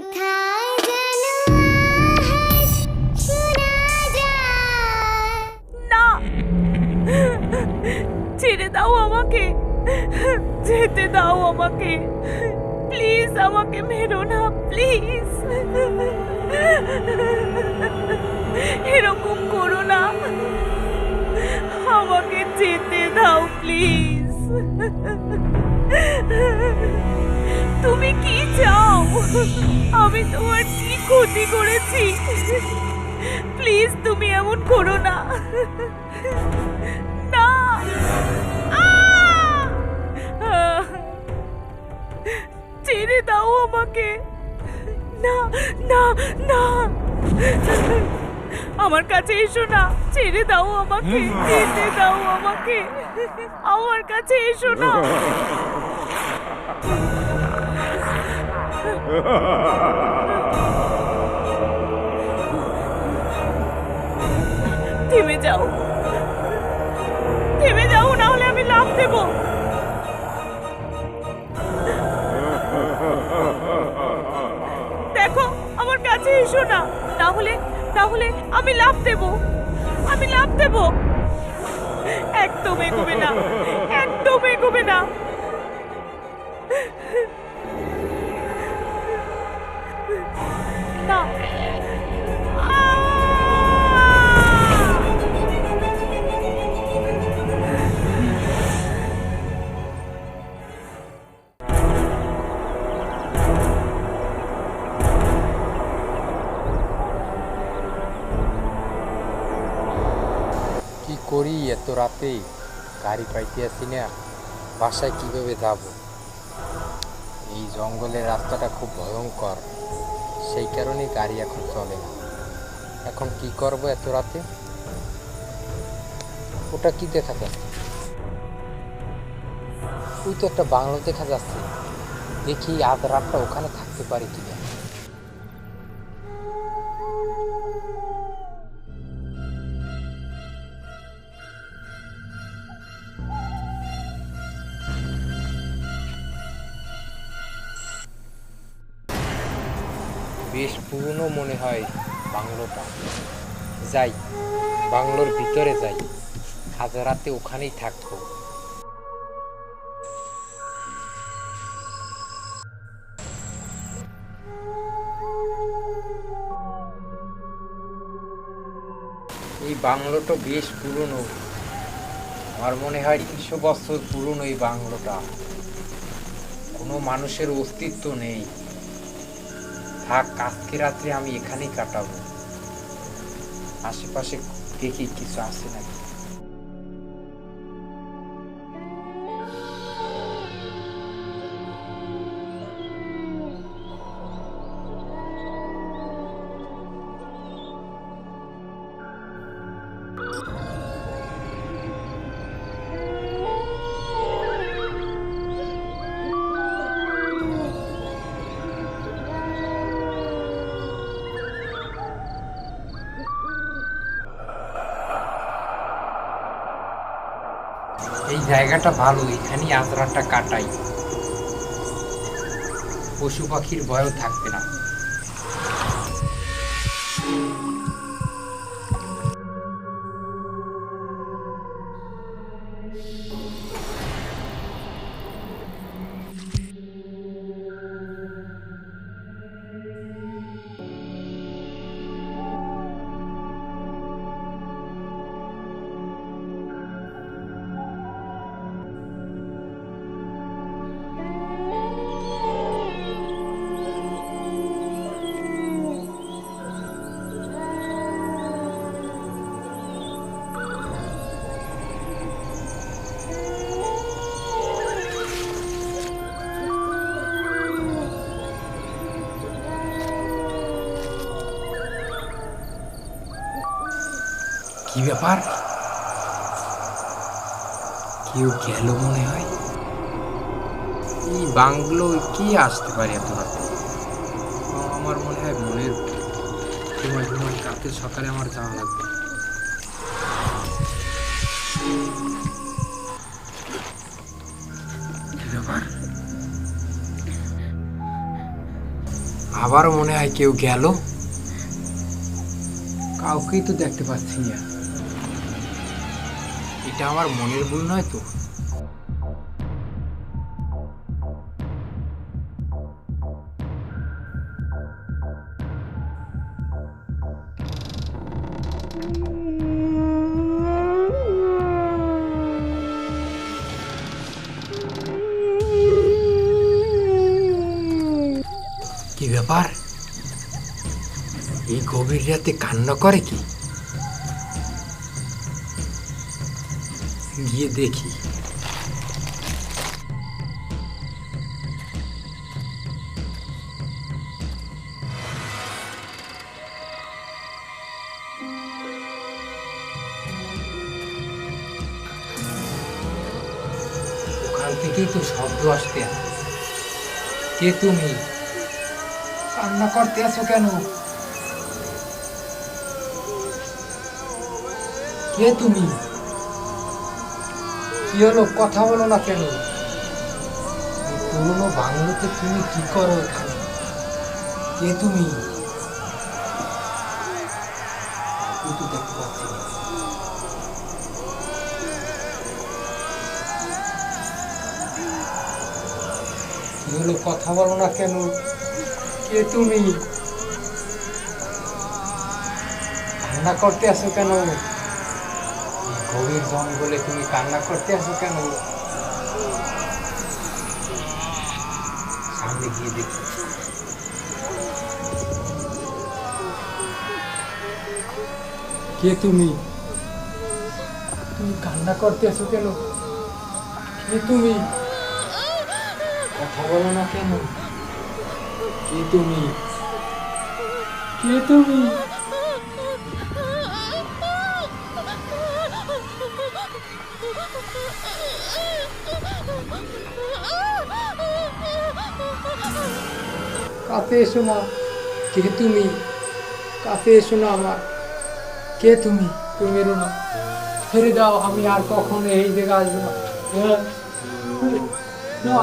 না। দাও আমাকে। যেতে দাও আমাকে। প্লিজ আমাকে মেরো না, প্লিজ। এরকম করো না। আমাকে যেতে দাও, প্লিজ। তুমি কি আমি তোমার কি ক্ষতি করেছি? প্লিজ তুমি এমন করো না। না! ছেড়ে দাও আমাকে। না না না। আমার কাছে এসো না। ছেড়ে দাও আমাকে। যেতে দাও আমাকে। আমার কাছে এসো না। থেমে যাও। থেমে যাও না হলে আমি লাভ দেব। দেখো, আমার কাছে এসো না। তাহলে তাহলে আমি লাভ দেব। আমি লাভ দেব। একদম এগোবে না। একদম এগোবে না। না। কি করি এত রাতে? গাড়ি পাইতে আসি না। বাসায় কীভাবে যাব? এই জঙ্গলের রাস্তাটা খুব ভয়ঙ্কর। সেই কারণে গাড়ি এখন চলে। না এখন কি করব এত রাতে? ওটা কি দেখা যাচ্ছে? ওই তো একটা বাংলো দেখা যাচ্ছে। দেখি আধ রাতটা ওখানে থাকতে পারি কিনা। বেশ পুরনো মনে হয় বাংলোটা। যাই, বাংলোর ভিতরে যাই। আজ রাতে ওখানেই থাকব। এই বাংলোটা বেশ পুরনো। আমার মনে হয় তিনশো বছর পুরনো এই বাংলোটা। কোনো মানুষের অস্তিত্ব নেই। থাক আজকে রাত্রে আমি এখানেই কাটাবো। আশেপাশে দেখি কিছু আছে নাকি? এই জায়গাটা ভালো এখানেই আজ কাটাই। পশু পাখির ভয়ও থাকবে না। কি ব্যাপার? কেউ গেল মনে হয়। এই বাংলো, কি আসতে পারে এত রাতে? আমার মনে হয় মনের তোমার তোমার কালকে সকালে আমার যাওয়া লাগবে। কি আবারও মনে হয় কেউ গেল? কাউকেই তো দেখতে পাচ্ছি না। এটা আমার মনের ভুল নয় তো? কি ব্যাপার? এই গভীর রাতে কান্না করে কি? গিয়ে দেখি। ওখান থেকেই তো শব্দ আসতে কে তুমি? কান্না করতে আছো কেন? কে তুমি? কি হলো? কথা বলো না কেন? পুরনো বাংলোতে তুমি কি করো এখানে? কে তুমি? কি হলো? কথা বলো না কেন? কে তুমি? কান্না করতে আসো কেন? গভীর জঙ্গলে তুমি কান্না করতে আসো কেন? সামনে গিয়ে দেখি। কে তুমি? তুমি কান্না করতে আসো কেন? কে তুমি? কথা বলো না কেন? কে তুমি? কে তুমি? কাছে এসো মা, কে তুমি? কাছে এসো না আমার। কে তুমি? তুমি এলো না। ছেড়ে দাও, আমি আর কখনো এই জায়গায় আসব না। না।